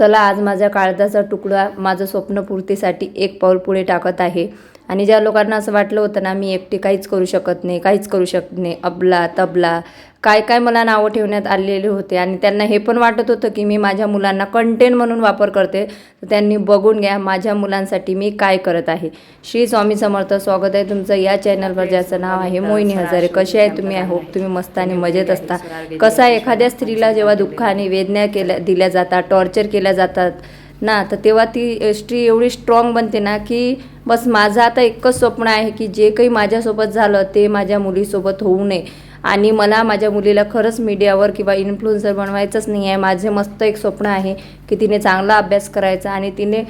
चला आज माझ्या काळजाचा तुकडा माझं स्वप्नपूर्तीसाठी एक पाऊल पुढे टाकत आहे. आणि ज्या लोकांना असं वाटलं होतं ना मी एकटी काहीच करू शकत नाही काहीच करू शकत नाही अबला तबला काय काय मला नावं ठेवण्यात आलेले होते. आणि त्यांना हे पण वाटत होतं की मी माझ्या मुलांना कंटेंट म्हणून वापर करते. तर त्यांनी बघून घ्या माझ्या मुलांसाठी मी काय करत आहे. श्री स्वामी समर्थ स्वागत आहे तुमचं या चॅनलवर ज्याचं नाव आहे मोहिनी हजारे. कसे आहे तुम्ही? आय होप तुम्ही मस्त आणि मजेत असता. कसं आहे? एखाद्या स्त्रीला जेव्हा दुःख आणि वेदना केल्या दिल्या जातात टॉर्चर केल्या जातात ना तर तेव्हा ती स्त्री एवढी स्ट्रॉंग बनते ना की बस माझं आता एकच स्वप्न आहे की जे काही माझ्यासोबत झालं ते माझ्या मुलीसोबत होऊ नये. आणि मला माझ्या मुलीला खरंच मीडियावर किंवा इन्फ्लुएन्सर बनवायचंच नाही आहे. माझे मस्त एक स्वप्न आहे की तिने चांगला अभ्यास करायचा आणि तिने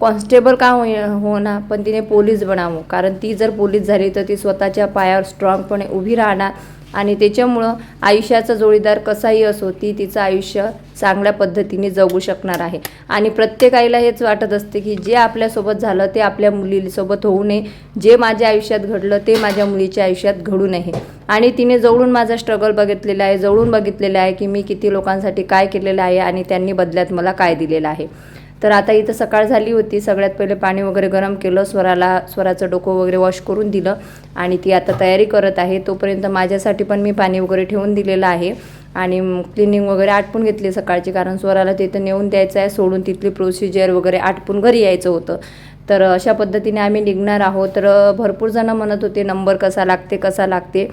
कॉन्स्टेबल का होई हो ना पण तिने पोलीस बनावं. कारण ती जर पोलीस झाली तर ती स्वतःच्या पायावर स्ट्रॉंगपणे उभी राहणार. आणि त्याच्यामुळं आयुष्याचा जोडीदार कसाही असो ती तिचं आयुष्य चांगल्या पद्धतीने जगू शकणार आहे. आणि प्रत्येक आईला हेच वाटत असते की जे आपल्यासोबत झालं ते आपल्या मुलीसोबत होऊ नये. जे माझ्या आयुष्यात घडलं ते माझ्या मुलीच्या आयुष्यात घडू नये. आणि तिने जवळून माझा स्ट्रगल बघितलेला आहे जवळून बघितलेलं आहे की मी किती लोकांसाठी काय केलेलं आहे आणि त्यांनी बदल्यात मला काय दिलेलं आहे. तर आता इथं सकाळ झाली होती. सगळ्यात पहिले पाणी वगैरे गरम केलं स्वराला स्वराचं डोकं वगैरे वॉश करून दिलं आणि ती आता तयारी करत आहे. तोपर्यंत माझ्यासाठी पण मी पाणी वगैरे ठेवून दिलेलं आहे आणि क्लिनिंग वगैरे आटपून घेतली सकाळची कारण स्वराला तिथं नेऊन द्यायचं आहे. सोडून तिथली प्रोसिजर वगैरे आटपून घरी यायचं होतं. तर अशा पद्धतीने आम्ही निघणार आहोत. तर भरपूर जणं म्हणत होते नंबर कसा लागते कसा लागते?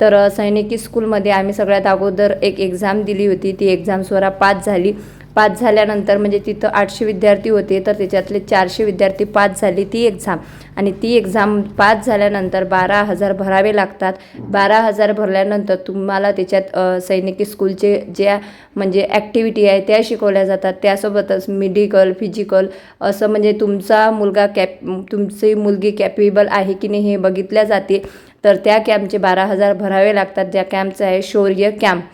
तर सैनिकी स्कूलमध्ये आम्ही सगळ्यात अगोदर एक एक्झाम दिली होती. ती एक्झाम स्वरा पास झाली. पास झाल्यानंतर म्हणजे तिथं आठशे विद्यार्थी होते तर त्याच्यातले चारशे विद्यार्थी पास झाली ती एक्झाम आणि ती एक्झाम पास झाल्यानंतर बारा हजार भरावे लागतात. बारा हजार भरल्यानंतर तुम्हाला त्याच्यात सैनिकी स्कूलचे ज्या म्हणजे ॲक्टिव्हिटी आहे त्या शिकवल्या जातात. त्यासोबतच मेडिकल फिजिकल असं म्हणजे तुमचा मुलगा कॅप तुमची मुलगी कॅपेबल आहे की नाही हे बघितल्या जाते. तर त्या कॅम्पचे बारा हजार भरावे लागतात. ज्या कॅम्पचं आहे शौर्य कॅम्प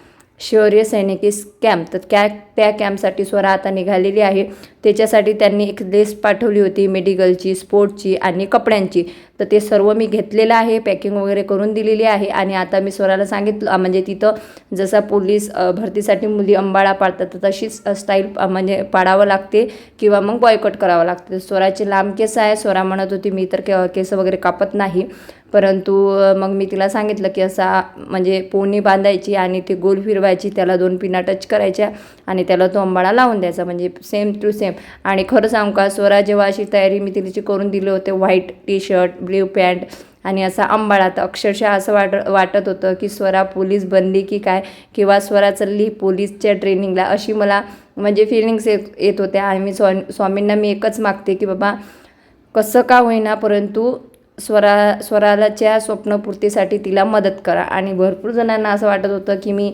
शौर्य सैनिकी कॅम्प तर त्या त्या कॅम्पसाठी स्वरा आता निघालेली आहे. त्याच्यासाठी त्यांनी एक लिस्ट पाठवली होती मेडिकलची स्पोर्टची आणि कपड्यांची. तर ते सर्व मी घेतलेलं आहे पॅकिंग वगैरे करून दिलेली आहे आणि आता मी स्वराला सांगितलं म्हणजे तिथं जसा पोलीस भरतीसाठी मुली अंबाळा पाळतात तर तशीच स्टाईल म्हणजे पाडावं लागते किंवा मग बॉयकट करावं लागते. स्वराचे लांब केस आहे स्वरा म्हणत होती मी तर के केस वगैरे कापत नाही. परंतु मग मी तिला सांगितलं की असा म्हणजे पोणी बांधायची आणि ती गोल फिरवायची त्याला दोन पिना टच करायच्या आणि त्याला तो अंबाळा लावून द्यायचा म्हणजे सेम टू सेम आणि खरं सांगू का स्वरा जेव्हा अशी तयारी मी तिची करून दिली होते white T shirt blue pant आणि असा अंबाळा तर अक्षरशः असं वाट वाटत होतं की स्वरा पोलीस बनली की काय किंवा स्वरा चालली पोलीसच्या ट्रेनिंगला अशी मला म्हणजे फिलिंग्स येत येत होत्या. आणि मी स्वा स्वामींना मी एकच मागते की बाबा कसं का होईना परंतु स्वरा स्वरालाच्या स्वप्नपूर्तीसाठी तिला मदत करा. आणि भरपूर जणांना असं वाटत होतं की मी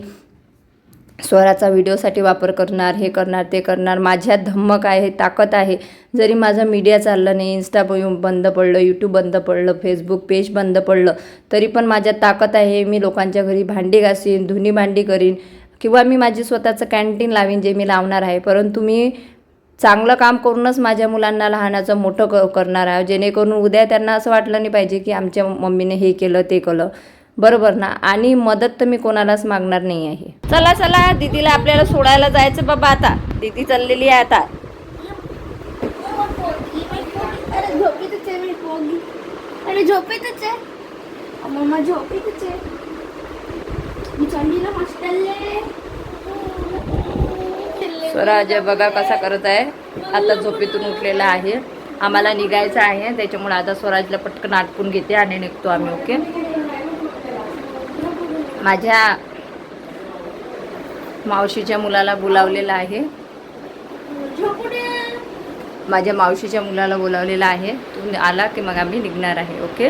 स्वराचा व्हिडिओसाठी वापर करणार हे करणार ते करणार. माझ्यात धम्मक आहे ताकद आहे. जरी माझा मीडिया चालला नाही इन्स्टा बंद पडलं यूट्यूब बंद पडलं फेसबुक पेज बंद पडलं तरी पण माझ्यात ताकद आहे. मी लोकांच्या घरी भांडी घासीन धुनी भांडी करीन किंवा मी माझी स्वतःचं कॅन्टीन लावीन जे मी लावणार आहे. परंतु मी चांगलं काम करूनच माझ्या मुलांना लहानाचं मोठं क करणार आहे. जेणेकरून उद्या त्यांना असं वाटलं नाही पाहिजे की आमच्या मम्मीने हे केलं ते केलं. बरोबर ना? आणि मदत तर मी कोणालाच मागणार नाही आहे. चला चला दीदीला आपल्याला सोडायला जायचं बाबा आता. दीदी चाललेली आहे आता. अरे झोपेतच आहे मी मम्मा झोपेतच आहे? मी चालली ना हॉस्टेलले स्वराज बघा कसा करत आहे. आता झोपेतून उठलेला आहे. आम्हाला निघायचं आहे. त्याच्यामुळे आता स्वराजला पटकन आटपून घेते आणि निघतो आम्ही ओके? माझ्या मावशीच्या मुलाला बोलावलेलं आहे. माझ्या मावशीच्या मुलाला बोलावलेलं आहे. तुम्ही आला की मग आम्ही निघणार आहे ओके?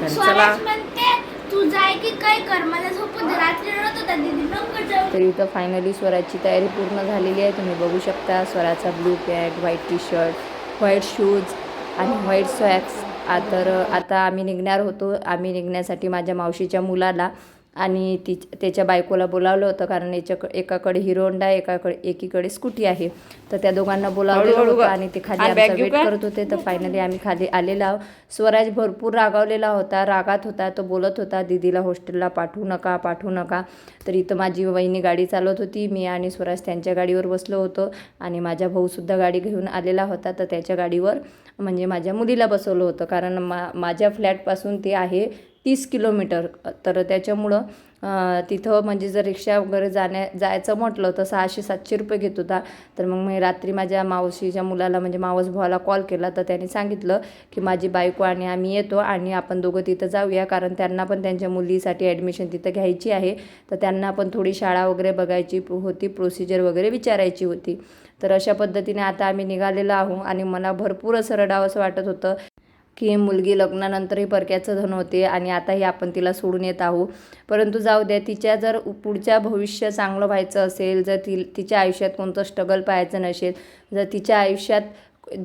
तर चला. तू जाय की काय कर? मला दे. रात्री रडत होता दीदी. जाऊ. तर इथं फायनली स्वराची तयारी पूर्ण झालेली आहे. तुम्ही बघू शकता स्वराचा blue pant white T shirt white shoes आणि व्हाईट स्वॅक्स तर आता आम्ही निघणार होतो. आम्ही निघण्यासाठी माझ्या मावशीच्या मुलाला आणि ती त्याच्या बायकोला बोलावलं होतं कारण याच्या एकाकडे हिरो होंडा एकाकडे एकीकडे स्कूटी आहे. तर त्या दोघांना हळूहळू होतं. आणि ते खाली आमचा वेट? करत होते. तर फायनली आम्ही खाली आलेलो आहोत. स्वराज भरपूर रागावलेला होता रागात होता तो बोलत होता दीदीला हॉस्टेलला पाठवू नका पाठवू नका. तर इथं माझी वहिनी गाडी चालवत होती. मी आणि स्वराज त्यांच्या गाडीवर बसलो होतो आणि माझा भाऊसुद्धा गाडी घेऊन आलेला होता. तर त्याच्या गाडीवर म्हणजे माझ्या मुलीला बसवलं होतं. कारण मा माझ्या फ्लॅटपासून ते आहे तीस किलोमीटर. तर त्याच्यामुळं तिथं म्हणजे जर रिक्षा वगैरे जाण्या जायचं म्हटलं तर सहाशे सातशे रुपये घेत होता. तर मग मी रात्री माझ्या मावशीच्या मुलाला म्हणजे मावस भावाला कॉल केला. तर त्यांनी सांगितलं की माझी बायको आणि आम्ही येतो आणि आपण दोघं तिथं जाऊया. कारण त्यांना पण त्यांच्या मुलीसाठी ॲडमिशन तिथं घ्यायची आहे. तर त्यांना पण थोडी शाळा वगैरे बघायची होती. प्रोसिजर वगैरे विचारायची होती. तर अशा पद्धतीने आता आम्ही निघालेलो आहो आणि मला भरपूर असं रडावं असं वाटत होतं. की मुलगी लग्नानंतरही परक्याचं धन होते आणि आताही आपण तिला सोडून येत आहोत. परंतु जाऊ द्या तिच्या जर पुढच्या भविष्य चांगलं व्हायचं असेल जर ती तिच्या आयुष्यात कोणतं स्ट्रगल पाहायचं नसेल जर तिच्या आयुष्यात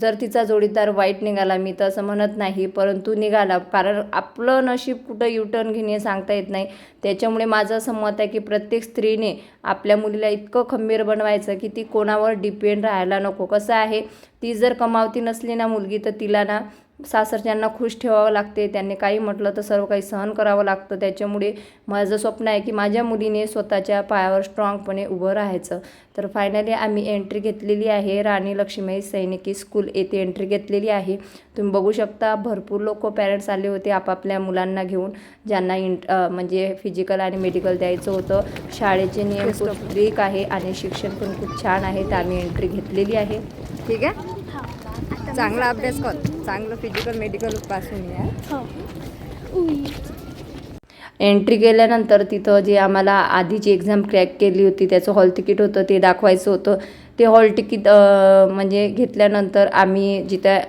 जर तिचा जोडीदार वाईट निघाला मी तर असं म्हणत नाही परंतु निघाला. कारण आपलं नशीब कुठं युटर्न घेणे सांगता येत नाही. त्याच्यामुळे माझं असं मत आहे की प्रत्येक स्त्रीने आपल्या मुलीला इतकं खंबीर बनवायचं की ती कोणावर डिपेंड राहायला नको. कसं आहे ती जर कमावती नसली ना मुलगी तर तिला ना सासरच्यांना खुश ठेवावं लागते. त्यांनी काही म्हटलं तर सर्व काही सहन करावं लागतं. त्याच्यामुळे माझं स्वप्न आहे की माझ्या मुलीने स्वतःच्या पायावर स्ट्रॉंगपणे उभं राहायचं. तर फायनली आम्ही एंट्री घेतलेली आहे. राणी लक्ष्मीबाई सैनिकी स्कूल येथे एंट्री घेतलेली आहे. तुम्ही बघू शकता भरपूर लोक पॅरेंट्स आले होते आपापल्या मुलांना घेऊन ज्यांना इंट म्हणजे फिजिकल आणि मेडिकल द्यायचं होतं. शाळेचे नियम खूप स्ट्रिक आहे आणि शिक्षण पण खूप छान आहे. तर आम्ही एंट्री घेतलेली आहे. ठीक आहे? चांगला अभ्यास कर. चांगलं फिजिकल मेडिकलपासून या हो. उई. एंट्री केल्यानंतर तिथं जे आम्हाला आधीची एक्झाम क्रॅक केली होती त्याचं हॉल तिकीट होतं ते दाखवायचं होतं. ते हॉल तिकीट म्हणजे घेतल्यानंतर आम्ही जिथं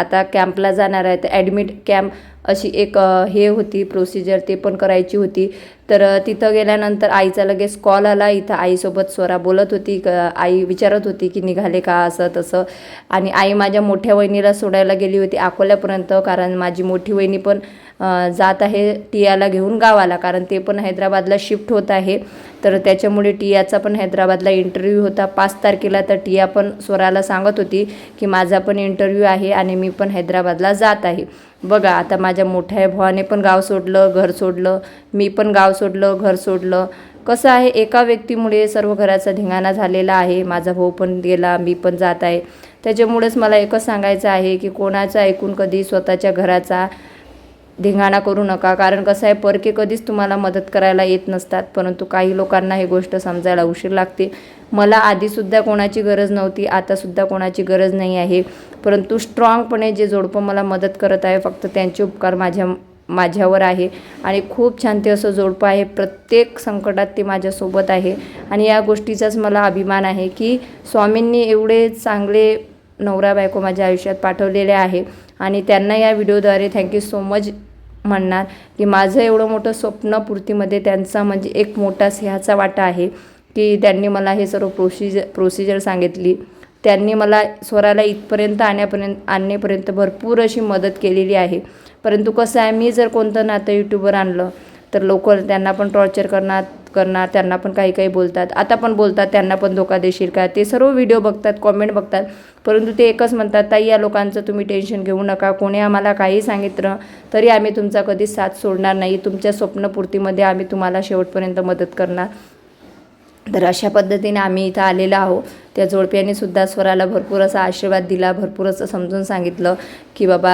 आता कॅम्पला जाणार आहे तर ॲडमिट कॅम्प अशी एक हे होती प्रोसिजर ते पण करायची होती. तर तिथं गेल्यानंतर आईचा लगेच कॉल आला. इथं आईसोबत स्वरा बोलत होती. क आई विचारत होती की निघाले का असं तसं. आणि आई माझ्या मोठ्या वहिनीला सोडायला गेली होती अकोल्यापर्यंत. कारण माझी मोठी वहिनी पण जात आहे टियाला घेऊन गावाला. कारण ते पण हैदराबादला शिफ्ट होत आहे. तर त्याच्यामुळे टियाचा पण हैदराबादला इंटरव्ह्यू होता. पाच तारखेला तर टिया पण स्वराला सांगत होती की माझा पण इंटरव्ह्यू आहे आणि मी पण हैदराबादला जात आहे. बघा आता माझ्या मोठ्या भावाने पण गाव सोडलं घर सोडलं मी पण गाव सोडलं घर सोडलं. कसं आहे एका व्यक्तीमुळे सर्व घराचा धिंगाणा झालेला आहे. माझा भाऊ पण गेला मी पण जात आहे. त्याच्यामुळेच मला एकच सांगायचं आहे की कोणाचं ऐकून कधी स्वतःच्या घराचा धिंगाणा करू नका. कारण कसं आहे परके कधीच तुम्हाला मदत करायला येत नसतात. परंतु काही लोकांना ही गोष्ट समजायला उशीर लागते. मला आधीसुद्धा कोणाची गरज नव्हती आतासुद्धा कोणाची गरज नाही आहे. परंतु स्ट्रॉंगपणे जे जोडपं मला मदत करत आहे फक्त त्यांचे उपकार माझ्या माझ्यावर आहे. आणि खूप छान ते असं जोडपं आहे. प्रत्येक संकटात ते माझ्यासोबत आहे. आणि या गोष्टीचाच मला अभिमान आहे की स्वामींनी एवढे चांगले नवरा बायको माझ्या आयुष्यात पाठवलेले आहे. आणि त्यांना या व्हिडिओद्वारे थँक्यू सो मच. म्हणणार की माझं एवढं मोठं स्वप्न पूर्तीमध्ये त्यांचा म्हणजे एक मोठा सिंहाचा वाटा आहे की त्यांनी मला हे सर्व प्रोसिजर प्रोसिजर सांगितली. त्यांनी मला स्वराला इथपर्यंत आणण्यापर्यंत आणण्यापर्यंत भरपूर अशी मदत केलेली आहे. परंतु कसं आहे मी जर कोणतं नातं यूट्यूबवर आणलं तर लोक त्यांना पण टॉर्चर करणार करणार त्यांना पण काही काही बोलतात. आता पण बोलतात त्यांना पण धोका देशील का? ते सर्व व्हिडिओ बघतात कॉमेंट बघतात. परंतु ते एकच म्हणतात ताई या लोकांचं तुम्ही टेन्शन घेऊ नका. कोणी आम्हाला काही सांगितलं तरी आम्ही तुमचा कधीच साथ सोडणार नाही. तुमच्या स्वप्नपूर्तीमध्ये आम्ही तुम्हाला शेवटपर्यंत मदत करणार. तर अशा पद्धतीने आम्ही इथं आलेलो आहो त्या जोडप्याने सुद्धा स्वराला भरपूर असा आशीर्वाद दिला भरपूर असं समजून सांगितलं की बाबा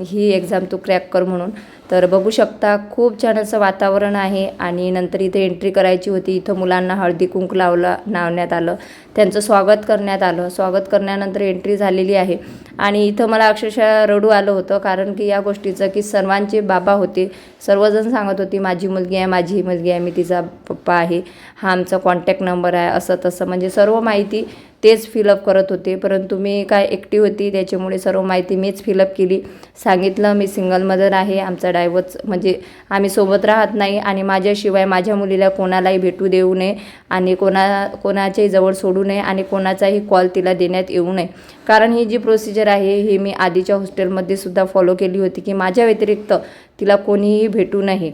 ही एक्झाम तू क्रॅक कर म्हणून. तर बघू शकता खूप छान असं वातावरण आहे आणि नंतर इथे एंट्री करायची होती. इथं मुलांना हळदी कुंक लावला लावण्यात आलं. त्यांचं स्वागत करण्यात आलं. स्वागत करण्यानंतर एंट्री झालेली आहे. आणि इथं मला अक्षरशः रडू आलं होतं कारण की या गोष्टीचं की सर्वांचे बाबा होते. सर्वजण सांगत होती माझी मुलगी आहे माझी मुलगी आहे मी तिचा पप्पा आहे. हा आमचा कॉन्टॅक्ट नंबर आहे असं तसं. म्हणजे सर्व माहिती तेच फिलअप करत होते. परंतु मी काय एकटी होती त्याच्यामुळे सर्व माहिती मीच फिलअप केली. सांगितलं मी सिंगल मदर आहे. आमचा डायव्हर्स म्हणजे आम्ही सोबत राहत नाही आणि माझ्याशिवाय माझ्या मुलीला कोणालाही भेटू देऊ नये आणि कोणा कोणाच्याही जवळ सोडू नये आणि कोणाचाही कॉल तिला देण्यात येऊ नये. कारण ही जी प्रोसिजर आहे ही मी आधीच्या हॉस्टेलमध्ये सुद्धा फॉलो केली होती की माझ्या व्यतिरिक्त तिला कोणीही भेटू नये.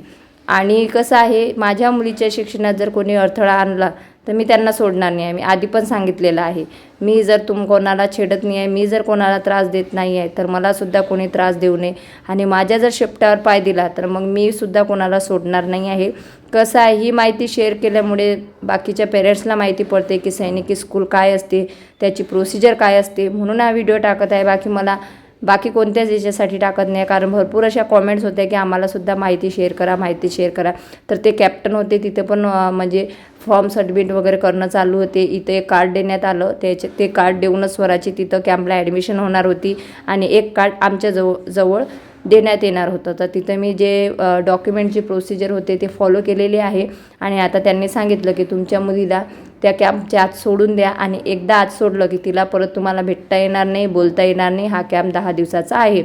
आणि कसं आहे माझ्या मुलीच्या शिक्षणात जर कोणी अडथळा आणला तर मी त्यांना सोडणार नाही आहे. मी आधी पण सांगितलेलं आहे. मी जर तुम कोणाला छेडत नाही आहे मी जर कोणाला त्रास देत नाही आहे तर मलासुद्धा कोणी त्रास देऊ नये. आणि माझ्या जर शेपटावर पाय दिला तर मग मी सुद्धा कोणाला सोडणार नाही आहे. कसं आहे ही माहिती शेअर केल्यामुळे बाकीच्या पेरेंट्सला माहिती पडते की सैनिकी स्कूल काय असते त्याची प्रोसिजर काय असते. म्हणून हा व्हिडिओ टाकत आहे. बाकी मला बाकी कोणत्याच याच्यासाठी टाकत नाही. कारण भरपूर अशा कॉमेंट्स होत्या की आम्हालासुद्धा माहिती शेअर करा माहिती शेअर करा. तर ते कॅप्टन होते तिथे पण म्हणजे फॉर्म सबमिट वगैरे करणं चालू होते. इथे एक कार्ड देण्यात आलं. त्याचे ते कार्ड देऊनच स्वराची तिथं कॅम्पला ॲडमिशन होणार होती. आणि एक कार्ड आमच्या जवळ जवळ देण्यात येणार होतं. तर तिथं मी जे डॉक्युमेंटची प्रोसिजर होते ते फॉलो केलेली आहे. आणि आता त्यांनी सांगितलं की तुमच्या मुलीला त्या कॅम्पच्या आत सोडून द्या आणि एकदा आत सोडलं की तिला परत तुम्हाला भेटता येणार नाही बोलता येणार नाही हा कॅम्प दहा दिवसाचा आहे.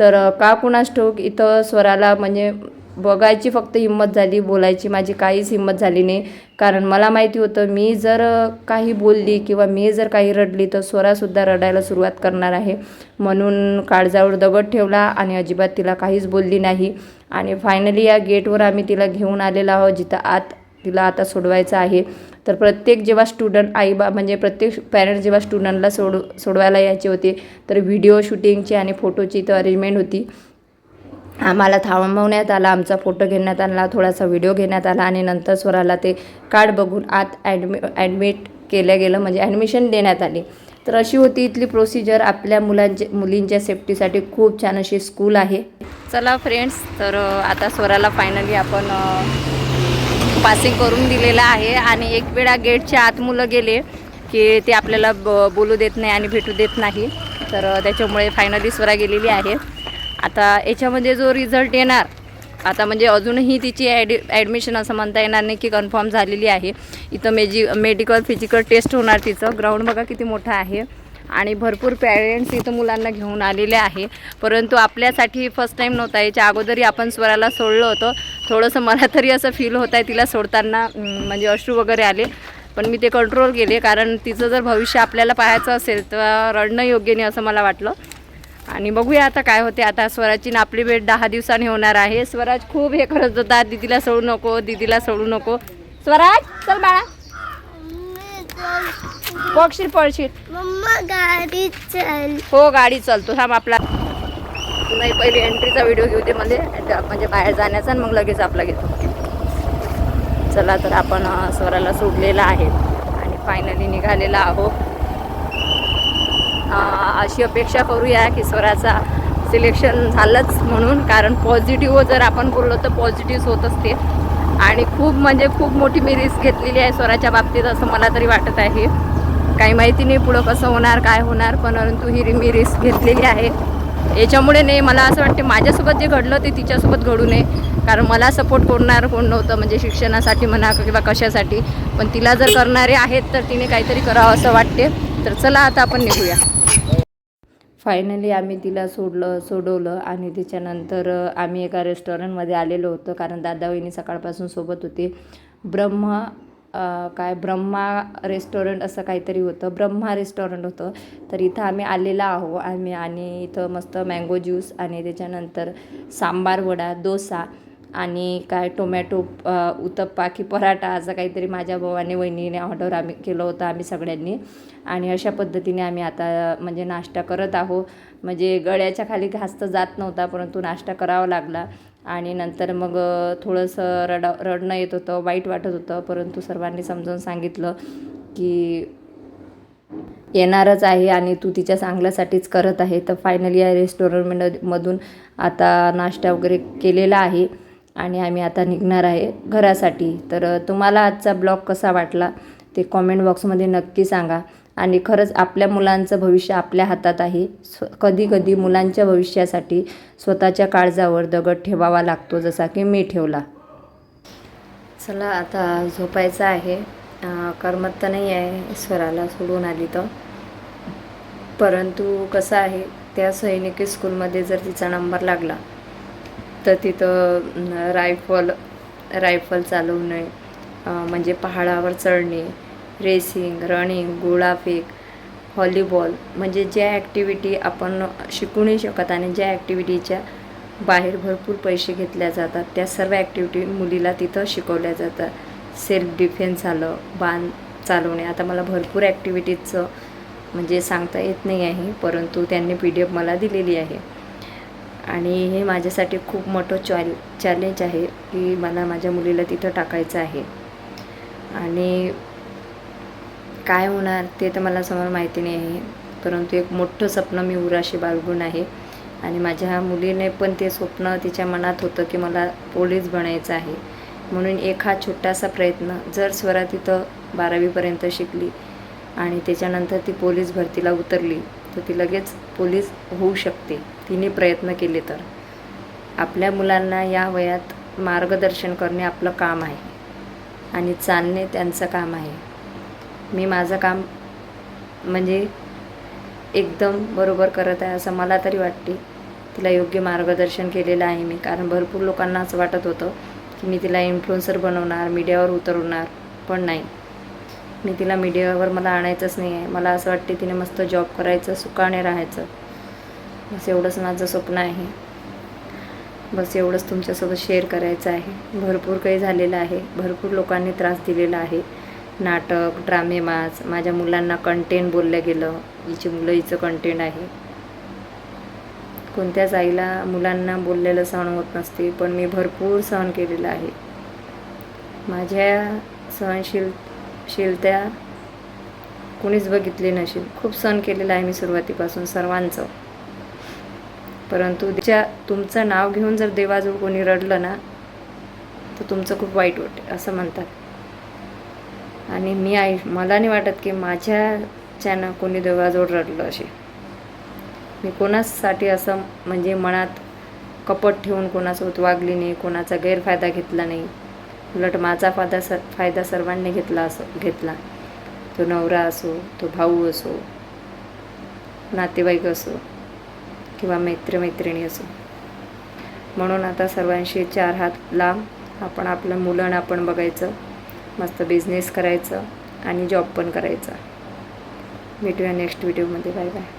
तर का कुणास ठोक इथं स्वराला म्हणजे बघायची फक्त हिंमत झाली बोलायची माझी काहीच हिंमत झाली नाही. कारण मला माहिती होतं मी जर काही बोलली किंवा मी जर काही रडली तर स्वरासुद्धा रडायला सुरुवात करणार आहे. म्हणून काळजावर दगड ठेवला आणि अजिबात तिला काहीच बोलली नाही. आणि फायनली या गेटवर आम्ही तिला घेऊन आलेलो आहोत जिथं आत तिला आता सोडवायचं आहे. तर प्रत्येक जेव्हा स्टुडंट आई बा म्हणजे प्रत्येक पॅरेंट्स जेव्हा स्टुडंटला सोड सोडवायला यायचे होते तर व्हिडिओ शूटिंगची आणि फोटोची तर अरेंजमेंट होती. आम्हाला थांबवण्यात आला आमचा फोटो घेण्यात आला थोडासा व्हिडिओ घेण्यात आला आणि नंतर स्वराला ते कार्ड बघून आत ॲडमि ॲडमिट केलं गेलं म्हणजे ॲडमिशन देण्यात आली. तर अशी होती इथली प्रोसिजर आपल्या मुलांचे मुलींच्या सेफ्टीसाठी खूप छान अशी स्कूल आहे. चला फ्रेंड्स तर आता स्वराला फायनली आपण पासिंग करून दिलेलं आहे. आणि एक वेळा गेटच्या आत मुलं गेले की ते आपल्याला ब बोलू देत नाही आणि भेटू देत नाही. तर त्याच्यामुळे फायनली स्वरा गेलेली आहे. आता याच्यामध्ये जो रिझल्ट येणार आता म्हणजे अजूनही तिची ॲड ॲडमिशन असं म्हणता येणार नाही की कन्फर्म झालेली आहे. इथं मेजी मेडिकल फिजिकल टेस्ट होणार तिचं. ग्राउंड बघा किती मोठं आहे. आणि भरपूर पॅरेंट्स इथं मुलांना घेऊन आलेले आहे. परंतु आपल्यासाठी फर्स्ट टाईम नव्हता. याच्या अगोदरही आपण स्वराला सोडलं होतं. थोडंसं मला तरी असं फील होत आहे तिला सोडताना म्हणजे अश्रू वगैरे आले. पण मी ते कंट्रोल केले कारण तिचं जर भविष्य आपल्याला पाहायचं असेल तर रडणं योग्य नाही असं मला वाटलं. आणि बघूया आता काय होते. आता स्वराची ना आपली भेट दहा दिवसांनी होणार आहे. स्वराज खूप हे करत होता दिदीला सोडू नको दिदीला सोडू नको. स्वराज चल बाळा. पक्षील पळशील हो गाडी चालतो थांब आपला नाही पहिले एंट्रीचा व्हिडिओ घेऊ दे म्हणजे म्हणजे बाहेर जाण्याचा आणि मग लगेच आपला घेतो. चला तर आपण स्वराला सोडलेला आहे. आणि फायनली निघालेला आहोत. अशी अपेक्षा करूया की स्वराचा सिलेक्शन झालंच म्हणून कारण पॉझिटिव्ह जर आपण बोललो तर पॉझिटिव्ह होत असते. आणि खूप म्हणजे खूप मोठी मी रिस्क घेतलेली आहे स्वराच्या बाबतीत असं मला तरी वाटत आहे. काही माहिती नाही पुढं कसं होणार काय होणार पण परंतु ही मी रिस्क घेतलेली आहे. याच्यामुळे नाही मला असं वाटते माझ्यासोबत जे घडलं ते तिच्यासोबत घडू नये. कारण मला सपोर्ट करणार कोण नव्हतं म्हणजे शिक्षणासाठी म्हणा किंवा कशासाठी. पण तिला जर करणारे आहेत तर तिने काहीतरी करावं असं वाटते. तर चला आता आपण निघूया. फायनली आम्ही तिला सोडलं सोडवलं आणि त्याच्यानंतर आम्ही एका रेस्टॉरंटमध्ये आलेलो होतो. कारण दादा वहिनी सकाळपासून सोबत होते. ब्रह्म काय ब्रह्मा रेस्टॉरंट असं काहीतरी होतं. ब्रह्मा रेस्टॉरंट होतं. तर इथं आम्ही आलेला आहो. आम्ही आणि इथं मस्त मँगो ज्यूस आणि त्याच्यानंतर सांबार वडा डोसा आणि काय टोमॅटो उतप्पा उत्तप्पा की पराठा असं काहीतरी माझ्या भावाने वहिनीने ऑर्डर आम्ही केलं होतं आम्ही सगळ्यांनी. आणि अशा पद्धतीने आम्ही आता म्हणजे नाश्ता करत आहो. म्हणजे गळ्याच्या खाली घास तर जात नव्हता परंतु नाश्ता करावा लागला. आणि नंतर मग थोडंसं रडा रडणं येत होतं वाईट वाटत होतं. परंतु सर्वांनी समजावून सांगितलं की येणारच आहे आणि तू तिच्या चांगल्यासाठीच करत आहे. तर फायनली या रेस्टॉरंट मधून आता नाश्ता वगैरे केलेला आहे आणि आम्ही आता निघणार आहे घरासाठी. तर तुम्हाला आजचा ब्लॉग कसा वाटला ते कॉमेंट बॉक्समध्ये नक्की सांगा. आणि खरंच आपल्या मुलांचं भविष्य आपल्या हातात आहे. स्व कधी कधी मुलांच्या भविष्यासाठी स्वतःच्या काळजावर दगड ठेवावा लागतो जसा की मी ठेवला. चला आता झोपायचं आहे. करमत तर नाही आहे स्वराला सोडून आली तर. परंतु कसं आहे त्या सैनिकी स्कूलमध्ये जर तिचा नंबर लागला तर तिथं रायफल रायफल चालवणे म्हणजे पहाडावर चढणे रेसिंग रनिंग गोळाफेक हॉलीबॉल म्हणजे ज्या ॲक्टिव्हिटी आपण शिकू नाही शकत आणि ज्या ॲक्टिव्हिटीच्या बाहेर भरपूर पैसे घेतल्या जातात त्या सर्व ॲक्टिव्हिटी मुलीला तिथं शिकवल्या जातात. सेल्फ डिफेन्स झालं बाण चालवणे. आता मला भरपूर ॲक्टिव्हिटीजचं म्हणजे सांगता येत नाही आहे परंतु त्यांनी पी डी एफ मला दिलेली आहे. आणि हे माझ्यासाठी खूप मोठं चॅल चॅलेंज आहे की मला माझ्या मुलीला तिथं टाकायचं आहे. आणि काय होणार ते तर मला समोर माहिती नाही आहे. परंतु एक मोठं स्वप्न मी उराशी बाळगून आहे. आणि माझ्या मुलीने पण ते स्वप्न तिच्या मनात होतं की मला पोलीस बनायचं आहे. म्हणून एक हा छोटासा प्रयत्न जर स्वरा तिथं बारावीपर्यंत शिकली आणि त्याच्यानंतर ती पोलीस भरतीला उतरली तर ती लगेच पोलीस होऊ शकते. तिने प्रयत्न केले तर. आपल्या मुलांना या वयात मार्गदर्शन करणे आपलं काम आहे. आणि चालणे त्यांचं काम आहे. मी माझं काम म्हणजे एकदम बरोबर करत आहे असं मला तरी वाटते. तिला योग्य मार्गदर्शन केलेलं आहे मी. कारण भरपूर लोकांना असं वाटत होतं की मी तिला इन्फ्लुएन्सर बनवणार मीडियावर उतरवणार पण नाही. मी तिला मीडियावर मला आणायचंच नाही आहे. मला असं वाटते तिने मस्त जॉब करायचं सुखाने राहायचं. बस एवढंच माझं स्वप्न आहे. बस एवढंच तुमच्यासोबत शेअर करायचं आहे. भरपूर काही झालेलं आहे. भरपूर लोकांनी त्रास दिलेला आहे. नाटक ड्रामेमाज माझ्या मुलांना कंटेंट बोललं गेलं. हिची मुलं हिचं कंटेंट आहे. कोणत्याच आईला मुलांना बोललेलं सहन होत नसते पण मी भरपूर सहन केलेलं आहे. माझ्या सहनशील शीलत्या कोणीच बघितली नसेल खूप सहन केलेलं आहे मी सुरुवातीपासून सर्वांचं. परंतु तिच्या तुमचं नाव घेऊन जर देवाजवळ कोणी रडलं ना तर तुमचं खूप वाईट वाटते असं म्हणतात. आणि मी आई मला नाही वाटत की माझ्याच्यानं कोणी देवाजवळ रडलं असे मी कोणासाठी असं म्हणजे मनात कपट ठेवून कोणासोबत वागली नाही कोणाचा गैरफायदा घेतला नाही. उलट माझा फायदा स फायदा सर्वांनी घेतला असो घेतला. तो नवरा असो तो भाऊ असो नातेवाईक असो किंवा मित्रमैत्रिणी असो. म्हणून आता सर्वांशी चार हात लांब आपण आपलं मुलं आपण बघायचं. मस्त बिझनेस करायचं आणि जॉब पण करायचा. भेटूया नेक्स्ट व्हिडिओमध्ये बाय बाय